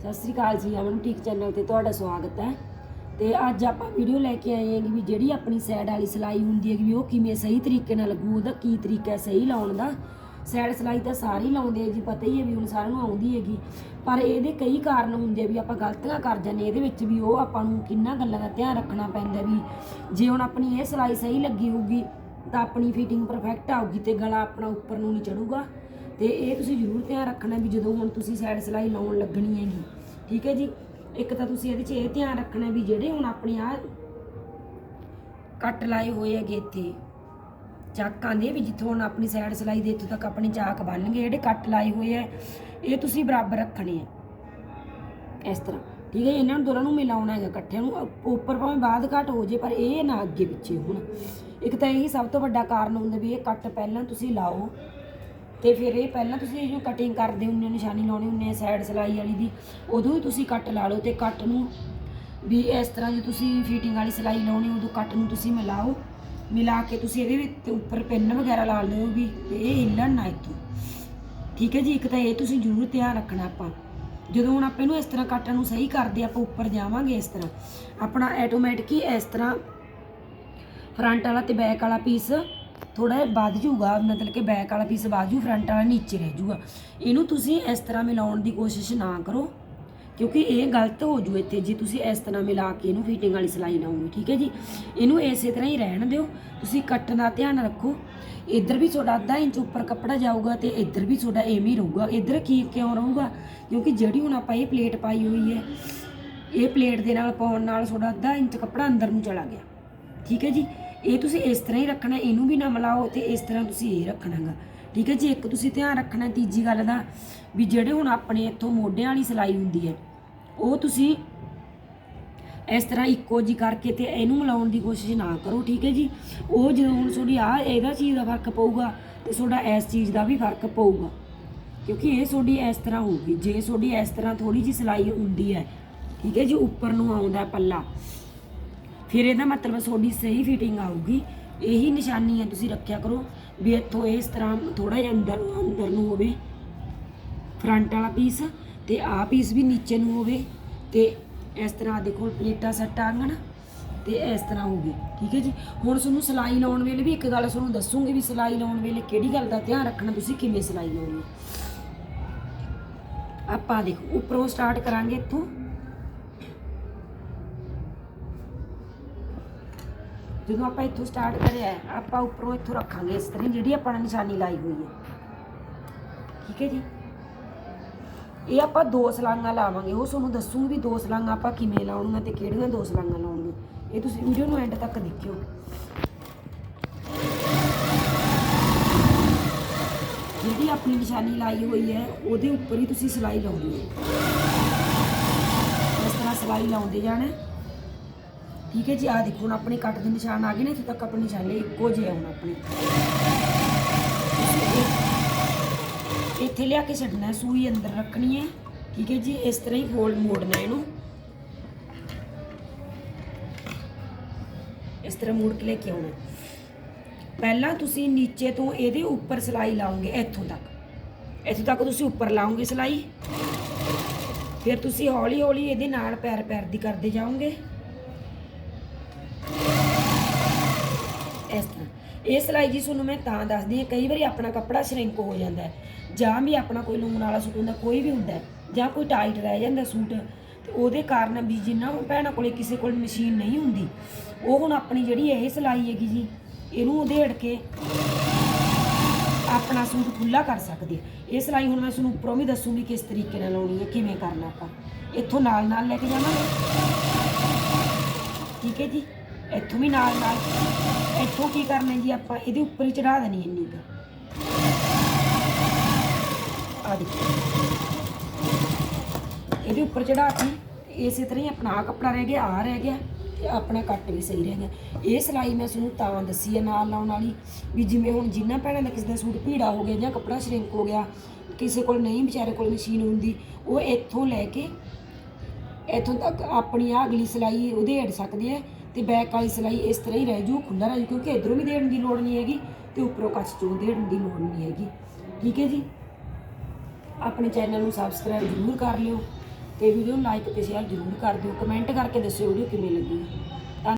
ਸਤਿ ਸ੍ਰੀ ਅਕਾਲ ਜੀ, ਅਮਨ ਠੀਕ ਚੈਨਲ ਤੇ ਤੁਹਾਡਾ ਸਵਾਗਤ ਹੈ। ਤੇ ਅੱਜ ਆਪਾਂ ਵੀਡੀਓ ਲੈ ਕੇ ਆਏ ਹਾਂ ਕਿ ਵੀ ਜਿਹੜੀ ਆਪਣੀ ਸਾਈਡ ਵਾਲੀ ਸਿਲਾਈ ਹੁੰਦੀ ਹੈ ਕਿ ਵੀ ਉਹ ਕਿਵੇਂ ਸਹੀ ਤਰੀਕੇ ਨਾਲ ਲੱਗੂ, ਉਹਦਾ ਕੀ ਤਰੀਕਾ ਹੈ ਸਹੀ ਲਾਉਣ ਦਾ। ਸਾਈਡ ਸਿਲਾਈ ਤਾਂ ਸਾਰੇ ਹੀ ਲਾਉਂਦੇ ਆ ਜੀ, ਪਤਾ ਹੀ ਹੈ ਵੀ ਹੁਣ ਸਾਰਿਆਂ ਨੂੰ ਆਉਂਦੀ ਹੈਗੀ। ਪਰ ਇਹਦੇ ਕਈ ਕਾਰਨ ਹੁੰਦੇ ਆ ਵੀ ਆਪਾਂ ਗਲਤੀਆਂ ਕਰ ਜਾਂਦੇ ਇਹਦੇ ਵਿੱਚ ਵੀ ਉਹ ਆਪਾਂ ਨੂੰ ਕਿੰਨਾ ਗੱਲਾਂ ਦਾ ਧਿਆਨ ਰੱਖਣਾ ਪੈਂਦਾ ਵੀ ਜੇ ਹੁਣ ਆਪਣੀ ਇਹ ਸਿਲਾਈ ਸਹੀ ਲੱਗੀ ਹੋਊਗੀ ਤਾਂ ਆਪਣੀ ਫਿਟਿੰਗ ਪਰਫੈਕਟ ਆਊਗੀ ਤੇ ਗਲਾ ਆਪਣਾ ਉੱਪਰ ਨੂੰ ਨਹੀਂ ਚੜੂਗਾ। ਤੇ ਇਹ ਤੁਸੀਂ ਜ਼ਰੂਰ ਧਿਆਨ ਰੱਖਣਾ ਵੀ ਜਦੋਂ ਹੁਣ ਤੁਸੀਂ ਸਾਈਡ ਸਿਲਾਈ ਲਾਉਣ ਲੱਗਣੀ ਹੈਗੀ, ਠੀਕ ਹੈ ਜੀ? ਇੱਕ ਤਾਂ ਤੁਸੀਂ ਇਹਦੇ 'ਚ ਇਹ ਧਿਆਨ ਰੱਖਣਾ ਵੀ ਜਿਹੜੇ ਹੁਣ ਆਪਣੇ ਆ ਕੱਟ ਲਾਏ ਹੋਏ ਹੈਗੇ ਇੱਥੇ, ਚਾਕਾਂ ਦੇ ਵੀ ਜਿੱਥੋਂ ਹੁਣ ਆਪਣੀ ਸਾਈਡ ਸਿਲਾਈ ਦੇ ਇੱਥੋਂ ਤੱਕ ਆਪਣੀ ਚਾਕ ਬੰਨਣਗੇ ਜਿਹੜੇ ਕੱਟ ਲਾਏ ਹੋਏ ਆ ਇਹ ਤੁਸੀਂ ਬਰਾਬਰ ਰੱਖਣੇ ਆ ਇਸ ਤਰ੍ਹਾਂ, ਠੀਕ ਹੈ ਇਹਨਾਂ ਨੂੰ ਦੋਨਾਂ ਨੂੰ ਮਿਲਾਉਣਾ ਹੈਗਾ ਇਕੱਠਿਆਂ ਨੂੰ ਉੱਪਰ ਭਾਵੇਂ ਬਾਅਦ ਘਟ ਹੋ ਜੇ, ਪਰ ਇਹ ਨਾ ਅੱਗੇ ਪਿੱਛੇ ਹੁਣ। ਇੱਕ ਤਾਂ ਇਹੀ ਸਭ ਤੋਂ ਵੱਡਾ ਕਾਰਨ ਹੁੰਦਾ ਵੀ ਇਹ ਕੱਟ ਪਹਿਲਾਂ ਤੁਸੀਂ ਲਾਓ ਤੇ ਫਿਰ ਇਹ ਪਹਿਲਾਂ ਤੁਸੀਂ ਜੋ ਕਟਿੰਗ ਕਰਦੇ ਹੁੰਦੇ ਹੋ, ਨਿਸ਼ਾਨੀ ਲਾਉਣੀ ਹੁੰਦੀ ਹੈ ਸਾਈਡ ਸਿਲਾਈ ਵਾਲੀ ਦੀ, ਉਦੋਂ ਹੀ ਤੁਸੀਂ ਕੱਟ ਲਾ ਲਓ ਤੇ ਕੱਟ ਨੂੰ ਵੀ ਇਸ ਤਰ੍ਹਾਂ ਜੇ ਤੁਸੀਂ ਫਿਟਿੰਗ ਵਾਲੀ ਸਿਲਾਈ ਲਾਉਣੀ, ਉਦੋਂ ਕੱਟ ਨੂੰ ਤੁਸੀਂ ਮਿਲਾਓ। ਮਿਲਾ ਕੇ ਤੁਸੀਂ ਇਹਦੇ ਵਿੱਚ ਉੱਪਰ ਪਿੰਨ ਵਗੈਰਾ ਲਾ ਲਿਓ ਵੀ ਇਹ ਹਿੱਲਣ ਨਾ ਇੱਥੋਂ। ਠੀਕ ਹੈ ਜੀ? ਇੱਕ ਤਾਂ ਇਹ ਤੁਸੀਂ ਜ਼ਰੂਰ ਧਿਆਨ ਰੱਖਣਾ ਆਪਾਂ। ਜਦੋਂ ਹੁਣ ਆਪਾਂ ਇਹਨੂੰ ਇਸ ਤਰ੍ਹਾਂ ਕੱਟਣ ਨੂੰ ਸਹੀ ਕਰਦੇ, ਆਪਾਂ ਉੱਪਰ ਜਾਵਾਂਗੇ ਇਸ ਤਰ੍ਹਾਂ। ਆਪਣਾ ਆਟੋਮੈਟਿਕ ਹੀ ਇਸ ਤਰ੍ਹਾਂ ਫਰੰਟ ਵਾਲਾ ਤੇ ਬੈਕ ਵਾਲਾ ਪੀਸ ਥੋੜਾ ਵੱਧ ਜਾਊਗਾ, ਮਤਲਬ ਕਿ ਬੈਕ ਵਾਲਾ ਪੀਸ ਵੱਧ ਜੂ ਫਰੰਟ ਵਾਲਾ ਨੀਚੇ ਰਹਿ ਜਾਊਗਾ। ਇਹਨੂੰ ਤੁਸੀਂ ਇਸ ਤਰ੍ਹਾਂ ਮਿਲਾਉਣ ਦੀ ਕੋਸ਼ਿਸ਼ ਨਾ ਕਰੋ, ਕਿਉਂਕਿ ਇਹ ਗਲਤ ਹੋ ਜੂ ਇੱਥੇ, ਜੇ ਤੁਸੀਂ ਇਸ ਤਰ੍ਹਾਂ ਮਿਲਾ ਕੇ ਇਹਨੂੰ ਫਿਟਿੰਗ ਵਾਲੀ ਸਿਲਾਈ ਲਾਓਗੇ, ਠੀਕ ਹੈ ਜੀ? ਇਹਨੂੰ ਇਸੇ ਤਰ੍ਹਾਂ ਹੀ ਰਹਿਣ ਦਿਓ, ਤੁਸੀਂ ਕੱਟਣ ਦਾ ਧਿਆਨ ਰੱਖੋ। ਇੱਧਰ ਵੀ ਤੁਹਾਡਾ ਅੱਧਾ ਇੰਚ ਉੱਪਰ ਕੱਪੜਾ ਜਾਊਗਾ ਤੇ ਇੱਧਰ ਵੀ ਤੁਹਾਡਾ ਐਵੇਂ ਹੀ ਰਹੂਗਾ। ਇੱਧਰ ਕੀ ਕਿਉਂ ਰਹੂਗਾ? ਕਿਉਂਕਿ ਜਿਹੜੀ ਹੁਣ ਆਪਾਂ ਇਹ ਪਲੇਟ ਪਾਈ ਹੋਈ ਹੈ, ਇਹ ਪਲੇਟ ਦੇ ਨਾਲ ਪਾਉਣ ਨਾਲ ਤੁਹਾਡਾ ਅੱਧਾ ਇੰਚ ਕੱਪੜਾ ਅੰਦਰ ਨੂੰ ਚਲਾ ਗਿਆ। ਠੀਕ ਹੈ ਜੀ? ਇਹ ਤੁਸੀਂ ਇਸ ਤਰ੍ਹਾਂ ਹੀ ਰੱਖਣਾ, ਇਹਨੂੰ ਵੀ ਨਾ ਮਿਲਾਓ ਤੇ ਇਸ ਤਰ੍ਹਾਂ ਤੁਸੀਂ ਇਹ ਰੱਖਣਾਗਾ। ਠੀਕ ਹੈ ਜੀ, ਇੱਕ ਤੁਸੀਂ ਧਿਆਨ ਰੱਖਣਾ, ਤੀਜੀ ਗੱਲ ਦਾ ਵੀ ਜਿਹੜੇ ਹੁਣ ਆਪਣੇ ਇੱਥੋਂ ਮੋਢਿਆਂ ਵਾਲੀ ਸਿਲਾਈ ਹੁੰਦੀ ਹੈ, ਉਹ ਤੁਸੀਂ ਇਸ ਤਰ੍ਹਾਂ ਇੱਕੋ ਜੀ ਕਰਕੇ ਤੇ ਇਹਨੂੰ ਮਿਲਾਉਣ ਦੀ ਕੋਸ਼ਿਸ਼ ਨਾ ਕਰੋ, ਠੀਕ ਹੈ ਜੀ। ਉਹ ਜਦੋਂ ਹੁਣ ਤੁਹਾਡੀ ਆ ਇਹਦਾ ਚੀਜ਼ ਦਾ ਫ਼ਰਕ ਪਊਗਾ ਤੇ ਤੁਹਾਡਾ ਇਸ ਚੀਜ਼ ਦਾ ਵੀ ਫ਼ਰਕ ਪਊਗਾ, ਕਿਉਂਕਿ ਇਹ ਤੁਹਾਡੀ ਇਸ ਤਰ੍ਹਾਂ ਹੋਊਗੀ। ਜੇ ਤੁਹਾਡੀ ਇਸ ਤਰ੍ਹਾਂ ਥੋੜੀ ਜੀ ਸਿਲਾਈ ਹੁੰਦੀ ਹੈ, ਠੀਕ ਹੈ ਜੀ, ਉੱਪਰ ਨੂੰ ਆਉਂਦਾ ਪੱਲਾ ਫਿਰ ਇਹਦਾ ਮਤਲਬ ਤੁਹਾਡੀ ਸਹੀ ਫਿਟਿੰਗ ਆਊਗੀ। ਇਹੀ ਨਿਸ਼ਾਨੀ ਹੈ, ਤੁਸੀਂ ਰੱਖਿਆ ਕਰੋ ਵੀ ਇੱਥੋਂ ਇਸ ਤਰ੍ਹਾਂ ਥੋੜਾ ਜਿਹਾ ਅੰਦਰ ਅੰਦਰ ਨੂੰ ਹੋਵੇ। ਫਰੰਟ ਵਾਲਾ ਪੀਸ ਤੇ ਆਹ ਪੀਸ ਵੀ ਨੀਚੇ ਨੂੰ ਹੋਵੇ ਤੇ ਇਸ ਤਰ੍ਹਾਂ ਦੇਖੋ ਪਲੇਟਾਂ ਸੱਟਾਂ ਆਂਗਣ ਤੇ ਇਸ ਤਰ੍ਹਾਂ ਹੋਵੇ ਠੀਕ ਹੈ ਜੀ? ਹੁਣ ਤੁਹਾਨੂੰ ਸਿਲਾਈ ਲਾਉਣ ਵੇਲੇ ਵੀ ਇੱਕ ਗੱਲ ਤੁਹਾਨੂੰ ਦੱਸੂਗੀ ਵੀ ਸਿਲਾਈ ਲਾਉਣ ਵੇਲੇ ਕਿਹੜੀ ਗੱਲ ਦਾ ਧਿਆਨ ਰੱਖਣਾ, ਤੁਸੀਂ ਕਿਵੇਂ ਸਿਲਾਈ ਲਾਉਣੀ ਆਪਾਂ ਦੇਖੋ, ਉੱਪਰੋਂ ਸਟਾਰਟ ਕਰਾਂਗੇ ਇੱਥੋਂ। ਜਦੋਂ ਆਪਾਂ ਇੱਥੋਂ ਸਟਾਰਟ ਕਰਿਆ ਆਪਾਂ ਉੱਪਰੋਂ ਇੱਥੋਂ ਰੱਖਾਂਗੇ ਇਸ ਤਰ੍ਹਾਂ ਜਿਹੜੀ ਆਪਾਂ ਨੇ ਨਿਸ਼ਾਨੀ ਲਾਈ ਹੋਈ ਹੈ। ਠੀਕ ਹੈ ਜੀ? ਇਹ ਆਪਾਂ ਦੋ ਸਲਾਂਗਾ ਲਾਵਾਂਗੇ। ਉਹ ਤੁਹਾਨੂੰ ਦੱਸੂਗੀ ਵੀ ਦੋ ਸਲਾਂਗਾ ਆਪਾਂ ਕਿਵੇਂ ਲਾਉਣੀਆਂ ਤੇ ਕਿਹੜੀਆਂ ਦੋ ਸਲਾਂਗਾ ਲਾਉਣੀਆਂ। ਇਹ ਤੁਸੀਂ ਵੀਡੀਓ ਨੂੰ ਐਂਡ ਤੱਕ ਦੇਖਿਓ। ਜਿਹੜੀ ਆਪਣੀ ਨਿਸ਼ਾਨੀ ਲਾਈ ਹੋਈ ਹੈ, ਉਹਦੇ ਉੱਪਰ ਹੀ ਤੁਸੀਂ ਸਿਲਾਈ ਲਾਉਣੀ ਹੈ। ਇਸ ਤਰ੍ਹਾਂ ਸਿਲਾਈ ਲਾਉਂਦੇ ਜਾਣਾ ਠੀਕ ਹੈ ਜੀ? ਆਹ ਦੇਖੋ, ਹੁਣ ਆਪਣੇ ਕੱਟ ਦੇ ਨਿਸ਼ਾਨ ਆ ਗਏ ਨੇ, ਇੱਥੇ ਤੱਕ ਆਪਣੇ ਨਿਸ਼ਾਨੇ ਇੱਕੋ ਜਿਹੇ ਆ ਹੁਣ ਆਪਣੇ। ਇੱਥੇ ਲਿਆ ਕੇ ਛੱਡਣਾ ਸੂਈ ਅੰਦਰ ਰੱਖਣੀ ਹੈ, ਠੀਕ ਹੈ ਜੀ? ਇਸ ਤਰ੍ਹਾਂ ਹੀ ਫੋਲਡ ਮੋੜਨਾ ਇਹਨੂੰ। ਇਸ ਤਰ੍ਹਾਂ ਮੋੜ ਕੇ ਲੈ ਕੇ ਆਉਣਾ ਪਹਿਲਾਂ ਤੁਸੀਂ ਨੀਚੇ ਤੋਂ ਇਹਦੇ ਉੱਪਰ ਸਿਲਾਈ ਲਾਓਗੇ, ਇੱਥੋਂ ਤੱਕ। ਇੱਥੋਂ ਤੱਕ ਤੁਸੀਂ ਉੱਪਰ ਲਾਓਗੇ ਸਿਲਾਈ। ਫਿਰ ਤੁਸੀਂ ਹੌਲੀ ਹੌਲੀ ਇਹਦੇ ਨਾਲ ਪੈਰ ਪੈਰ ਦੀ ਕਰਦੇ ਜਾਓਗੇ। ਇਸ ਤਰ੍ਹਾਂ। ਇਹ ਸਿਲਾਈ ਜੀ ਤੁਹਾਨੂੰ ਮੈਂ ਤਾਂ ਦੱਸਦੀ ਹਾਂ, ਕਈ ਵਾਰੀ ਆਪਣਾ ਕੱਪੜਾ ਸ਼ਰਿੰਕ ਹੋ ਜਾਂਦਾ ਹੈ, ਜਾਂ ਵੀ ਆਪਣਾ ਕੋਈ ਲੂਣ ਵਾਲਾ ਸੂਟ ਹੁੰਦਾ, ਕੋਈ ਵੀ ਹੁੰਦਾ ਜਾਂ ਕੋਈ ਟਾਈਟ ਰਹਿ ਜਾਂਦਾ ਸੂਟ, ਤੇ ਉਹਦੇ ਕਾਰਨ ਵੀ ਜਿੰਨਾ ਹੁਣ ਭੈਣਾਂ ਕੋਲੇ ਕਿਸੇ ਕੋਲ ਮਸ਼ੀਨ ਨਹੀਂ ਹੁੰਦੀ, ਉਹ ਹੁਣ ਆਪਣੀ ਜਿਹੜੀ ਇਹ ਸਿਲਾਈ ਹੈਗੀ ਜੀ, ਇਹਨੂੰ ਉਧੇੜ ਕੇ ਆਪਣਾ ਸੂਟ ਖੁੱਲਾ ਕਰ ਸਕਦੇ ਇਹ ਸਿਲਾਈ ਹੁਣ ਮੈਂ ਤੁਹਾਨੂੰ ਉੱਪਰੋਂ ਵੀ ਦੱਸੂਗੀ ਕਿਸ ਤਰੀਕੇ ਨਾਲ ਲਾਉਣੀ ਹੈ, ਕਿਵੇਂ ਕਰਨਾ ਆਪਾਂ। ਇੱਥੋਂ ਨਾਲ ਨਾਲ ਲੈ ਕੇ ਜਾਵਾਂਗੇ। ਠੀਕ ਹੈ ਜੀ? ਇੱਥੋਂ ਵੀ ਨਾਲ ਨਾਲ। ਇੱਥੋਂ ਕੀ ਕਰਨਾ ਜੀ ਆਪਾਂ? ਇਹਦੇ ਉੱਪਰ ਹੀ ਚੜਾ ਦੇਣੀ ਇੰਨੀ ਕੁ। ਆ ਦੇਖੋ। ਇਹਦੇ ਉੱਪਰ ਚੜਾ ਕੇ ਇਸੇ ਤਰ੍ਹਾਂ ਹੀ ਆਪਣਾ ਆਹ ਕੱਪੜਾ ਰਹਿ ਗਿਆ ਆ ਰਹਿ ਗਿਆ ਤੇ ਆਪਣਾ ਕੱਟ ਵੀ ਸਹੀ ਰਹਿ ਗਿਆ। ਇਹ ਸਿਲਾਈ ਮੈਂ ਤੁਹਾਨੂੰ ਤਾਂ ਦੱਸੀ ਹੈ ਨਾਲ ਲਾਉਣ ਵਾਲੀ ਵੀ ਜਿਵੇਂ ਹੁਣ ਜਿੰਨਾ ਭੈਣਾਂ ਦਾ ਕਿਸੇ ਦਾ ਸੂਟ ਭੀੜਾ ਹੋ ਗਿਆ ਜਾਂ ਕੱਪੜਾ ਸ਼ਰਿੰਕ ਹੋ ਗਿਆ, ਕਿਸੇ ਕੋਲ ਨਹੀਂ ਵਿਚਾਰੇ ਕੋਲ ਮਸ਼ੀਨ ਹੁੰਦੀ, ਉਹ ਇੱਥੋਂ ਲੈ ਕੇ ਇੱਥੋਂ ਤੱਕ ਆਪਣੀ ਆ ਅਗਲੀ ਸਿਲਾਈ ਉਹਦੇ ਢੇੜ ਸਕਦੇ ਆ। ਤੇ ਬੈਕ ਵਾਲੀ ਸਿਲਾਈ ਇਸ ਤਰ੍ਹਾਂ ਹੀ ਰਹਿ ਜੂ ਖੁੱਲਾ ਰਹਿ ਜੂ, ਕਿਉਂਕਿ ਇਧਰੋਂ ਵੀ ਦੇਣ ਦੀ ਲੋੜ ਨਹੀਂ ਹੈਗੀ ਤੇ ਉੱਪਰੋਂ ਕੱਚ ਚੋਂ ਦੇਣ ਦੀ ਲੋੜ ਨਹੀਂ ਹੈਗੀ। ਠੀਕ ਹੈ ਜੀ? ਆਪਣੇ ਚੈਨਲ ਨੂੰ ਸਬਸਕ੍ਰਾਈਬ ਜ਼ਰੂਰ ਕਰ ਲਿਓ ਤੇ ਵੀਡੀਓ ਨੂੰ ਲਾਈਕ ਤੇ ਸ਼ੇਅਰ ਜ਼ਰੂਰ ਕਰ ਦਿਓ। ਕਮੈਂਟ ਕਰਕੇ ਦੱਸਿਓ ਵੀਡੀਓ ਕਿਵੇਂ ਲੱਗੀ।